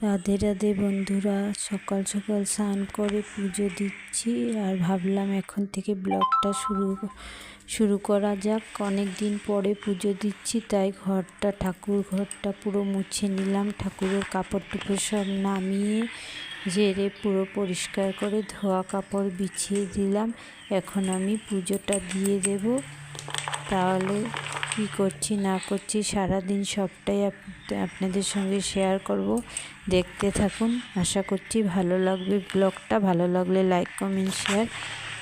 রাধে রাধে বন্ধুরা, সকাল সকাল স্নান করে পুজো দিচ্ছি আর ভাবলাম এখন থেকে ব্লগটা শুরু শুরু করা যাক। অনেক দিন পরে পুজো দিচ্ছি, তাই ঘরটা, ঠাকুর ঘরটা পুরো মুছে নিলাম। ঠাকুরের কাপড় টুপড় সব নামিয়ে ঝেড়ে পুরো পরিষ্কার করে ধোয়া কাপড় বিছিয়ে দিলাম। এখন আমি পুজোটা দিয়ে দেব। তাহলে কি করছি, না করছি সারা দিন সবটাই আপনাদের সঙ্গে শেয়ার করব। দেখতে থাকুন, আশা করছি ভালো লাগবে ব্লগটা ভালো লাগলে লাইক কমেন্ট শেয়ার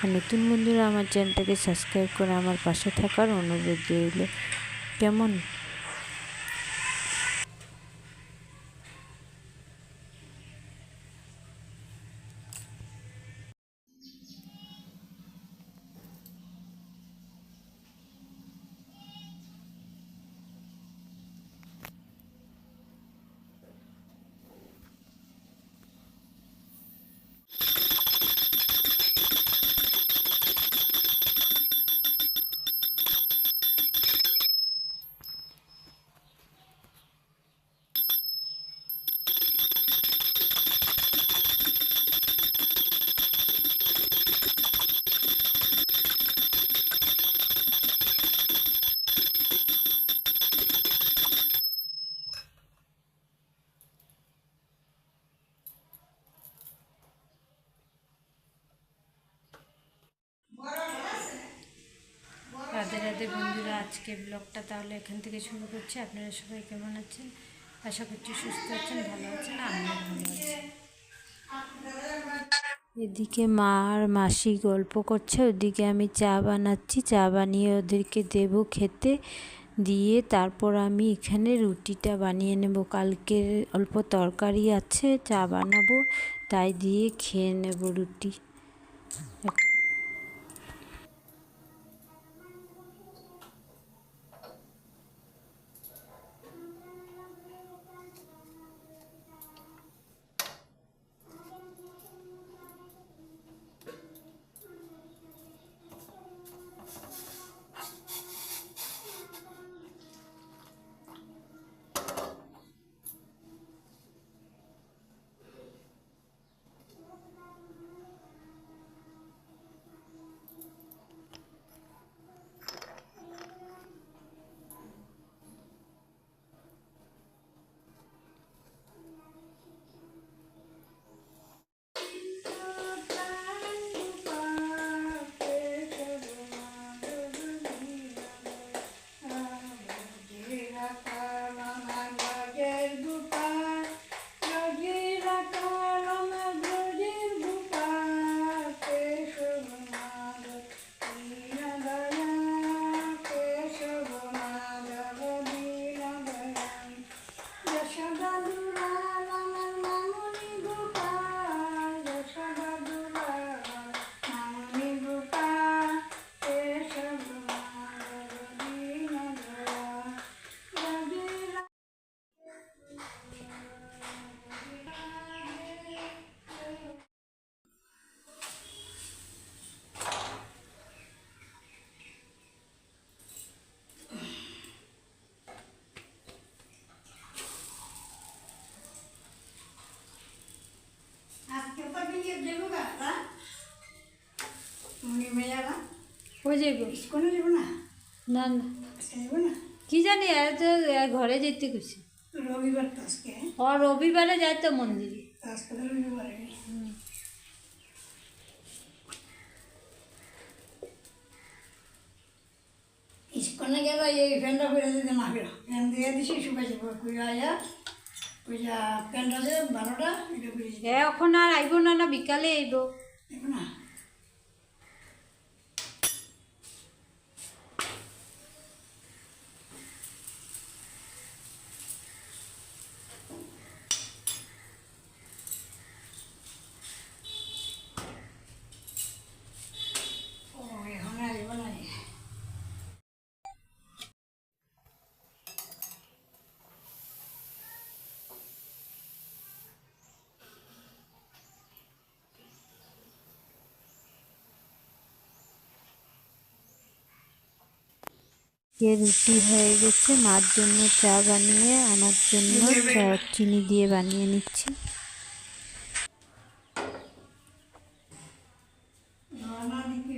আর নতুন বন্ধুরা আমার চ্যানেলটাকে সাবস্ক্রাইব করে আমার পাশে থাকার অনুরোধ রইল। কেমন? আজকে ব্লগটা তাহলে এখান থেকে শুরু করছি। আপনারা সবাই কেমন আছেন? আশা করছি সুস্থ আছেন, ভালো আছেন ভালো এদিকে মা আর মাসি গল্প করছে, ওদিকে আমি চা বানাচ্ছি। চা বানিয়ে ওদেরকে দেব খেতে। দিয়ে তারপর আমি এখানে রুটিটা বানিয়ে নেব। কালকের অল্প তরকারি আছে, চা বানাবো। তাই দিয়ে খেয়ে নেব রুটি। যাইব? যাব না? না না। যাব না? কি জানি তো ঘরে যেতে খুশি রবিবার তো আজকে। ও রবিবারে যায় তো মন্দিরে। আজকে রবিবার। গেল এই ফ্যানটা দিতে না ফেরো ফ্যান দিয়ে দিছি শুকাই যাব। কুড়ি আয়া পূজা ফ্যানটা যে বারোটা এটা এখন আর আইব না না বিকালে আইব না ও এখন আসব না এ রুটি হয়ে গেছে। মার জন্য চা বানিয়ে আমার জন্য চিনি দিয়ে বানিয়ে নিচ্ছি রান্না দিকে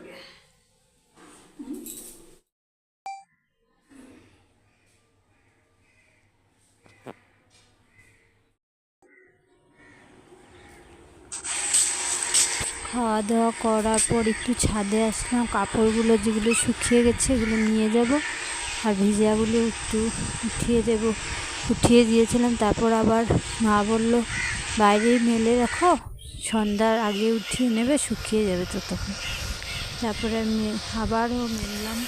খাওয়া দাওয়া করার পর একটু ছাদে আসলাম, কাপড়গুলো যেগুলো শুকিয়ে গেছে এগুলো নিয়ে যাব আর ভিজাগুলো একটু উঠিয়ে দেব। উঠিয়ে দিয়েছিলাম, তারপর আবার মা বলল, বাইরেই মেলে রাখো, সন্ধ্যার আগে উঠিয়ে নেবে, শুকিয়ে যাবে তো তখন তারপরে আমি আবারও মেললাম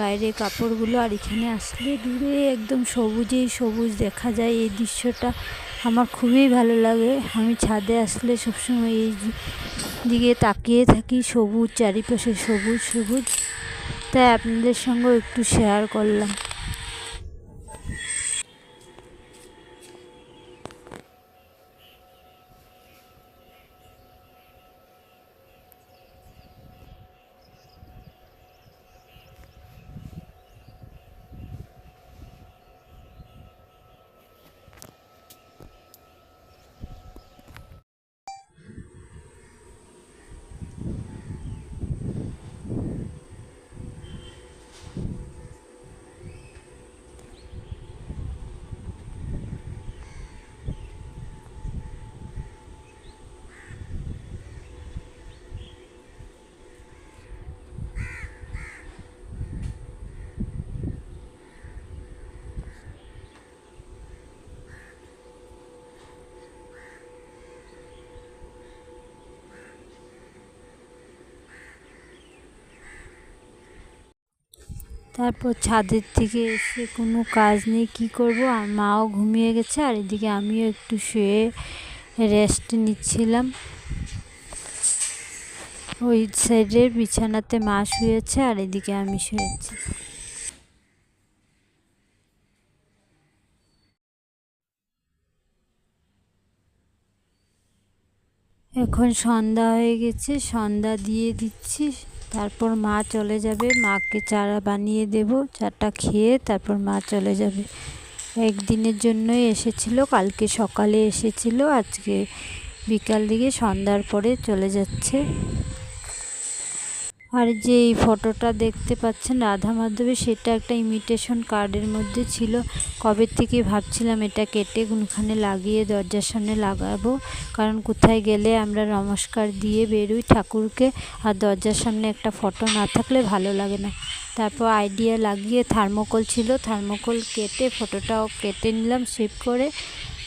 বাইরে কাপড়গুলো আর এখানে আসলে দূরে একদম সবুজেই সবুজ দেখা যায় এই দৃশ্যটা। আমার খুবই ভালো লাগে। আমি ছাদে আসলে সবসময় এই দিকে তাকিয়ে থাকি, সবুজ, চারিপাশে সবুজ সবুজ। তাই আপনাদের সঙ্গেও একটু শেয়ার করলাম। তারপর ছাদের থেকে এসে কোনো কাজ নেই, কী করব? আর মাও ঘুমিয়ে গেছে, আর এদিকে আমিও একটু শুয়ে রেস্ট নিচ্ছিলাম। ওই সাইডের বিছানাতে মা শুয়েছে, আর এদিকে আমি শুয়েছি। এখন সন্ধ্যা হয়ে গেছে, সন্ধ্যা দিয়ে দিচ্ছি। তারপর মা চলে যাবে। মাকে চারা বানিয়ে দেব, চাটা খেয়ে তারপর মা চলে যাবে। একদিনের জন্যই এসেছিল, কালকে সকালে এসেছিল, আজকে বিকাল দিকে সন্ধ্যার পরে চলে যাচ্ছে। আর যে এই ফটোটা দেখতে পাচ্ছেন রাধা মাধবে, সেটা একটা ইমিটেশন কার্ডের মধ্যে ছিল। কবে থেকে ভাবছিলাম এটা কেটে কোনখানে লাগিয়ে দরজার সামনে লাগাবো? কারণ কোথায় গেলে আমরা নমস্কার দিয়ে বেরোই ঠাকুরকে? আর দরজার সামনে একটা ফটো না থাকলে ভালো লাগে না। তারপর আইডিয়া লাগিয়ে থার্মোকল ছিল। থার্মোকল কেটে ফটোটাও কেটে নিলাম সেভ করে।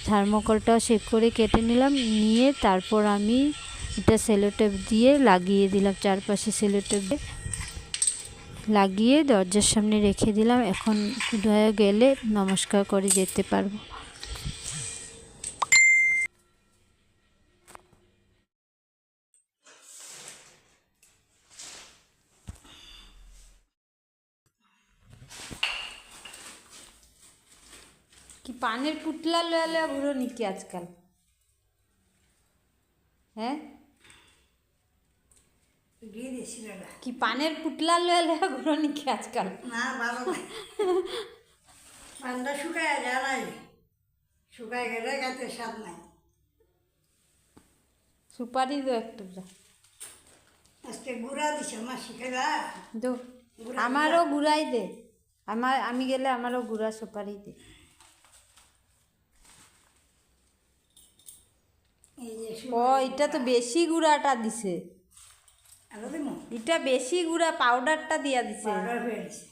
থার্মোকলটাও সেভ করে কেটে নিলাম। নিয়ে তারপর আমি এটা সেলোটেপ দিয়ে লাগিয়ে দিলাম, চারপাশে সেলোটেপ দিয়ে। লাগিয়ে দরজার সামনে রেখে দিলাম, এখন হয়ে গেলে নমস্কার করে যেতে পারব। কি পানের পুটলা লয়া লয়া ঘুরো নাকি আজকাল? হ্যাঁ? কি পানের পুটলা লয়া লয়া ঘুরো নাকি আজকাল? না ভালো পানটা শুকায় যায় নাই শুকায় গেলে গাতে স্বাদ নাই। সুপারি দো একটু আজকে গুড়া দিছে মা শিখে দা। দো আমারও গুড়াই দে। আমার আমি গেলে আমারও গুড়া সুপারি দে। ও এটা তো বেশি গুড়াটা দিছে। এটা বেশি গুড়া পাউডারটা দিয়া দিছে।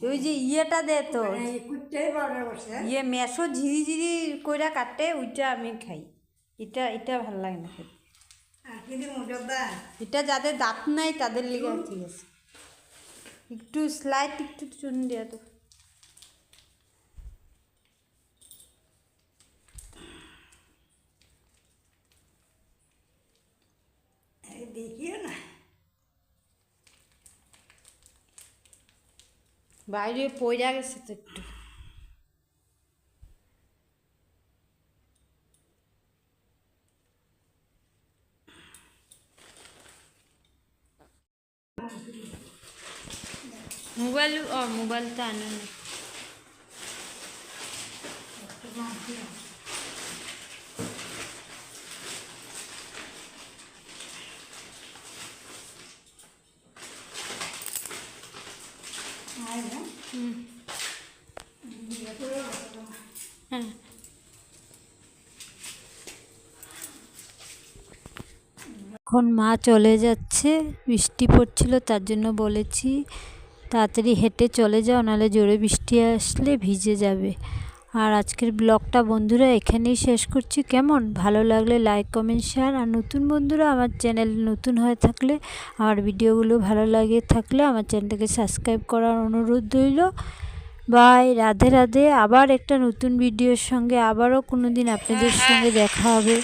ওই যে ইয়েটা দে তো। করছে ইয়ে মেশো ঝিরি ঝিরি কইরা কাটে ওইটা আমি খাই। এটা এটা ভালো লাগে না জর্দা এটা যাদের দাঁত নাই তাদের লিগে ঠিক আছে। একটু স্লাইড একটু চুন দিয়া তো এই দেখিও না বাইরে পড়া গেছে তো একটু। মোবাইল মোবাইলটা আনে না। এখন মা চলে যাচ্ছে, বৃষ্টি পড়ছিল তার জন্য বলেছি, তাড়াতাড়ি হেঁটে চলে যাও, নাহলে জোরে বৃষ্টি আসলে ভিজে যাবে। আর আজকের ব্লগটা বন্ধুরা এখানেই শেষ করছি। কেমন? ভালো লাগলে লাইক কমেন্ট শেয়ার আর নতুন বন্ধুরা আমার চ্যানেল নতুন হয়ে থাকলে, আমার ভিডিওগুলো ভালো লাগে থাকলে আমার চ্যানেলটাকে সাবস্ক্রাইব করার অনুরোধ রইল। বাই রাধে রাধে। আবার একটা নতুন ভিডিওর সঙ্গে আবারও কোনো দিন আপনাদের সঙ্গে দেখা হবে।